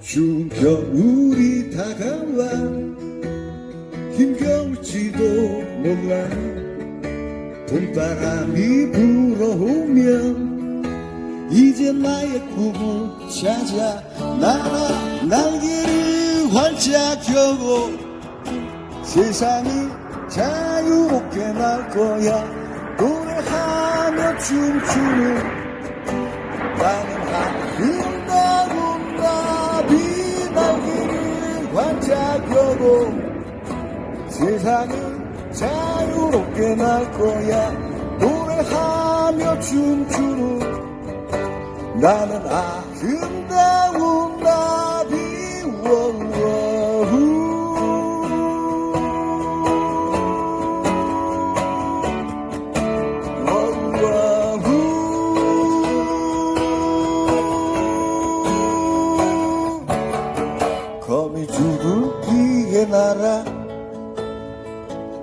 추운 겨울이 다가와 힘겨울지도 몰라 봄바람이 불어오면 이제 나의 꿈을 찾아 날아 날개를 활짝 펴고 세상이 자유롭게 날 거야. 노래하며 춤추는 펴고 세상은 자유롭게 날 거야. 노래하며 춤추는 나는 아름다운 나비. 워워후. 워워후. 거미줄을 피해 날아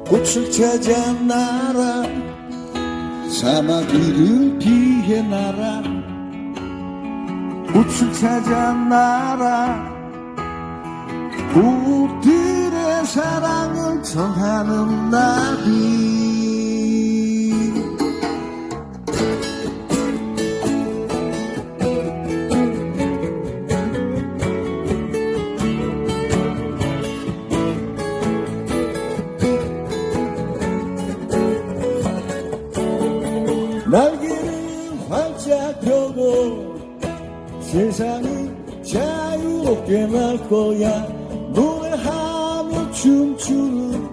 꽃을 찾아 날아 사마귀를 피해 날아 꽃을 찾아 날아 꽃들의 사랑을 전하는 나 세상이 자유롭게 날 거야. 노래하며 춤추는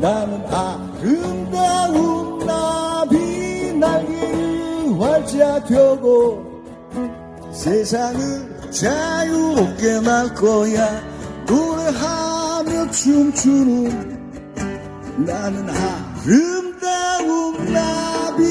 나는 아름다운 나비 날개를 활짝 펴고 세상을 자유롭게 날 거야. 노래하며 춤추는 나는 아름다운 나비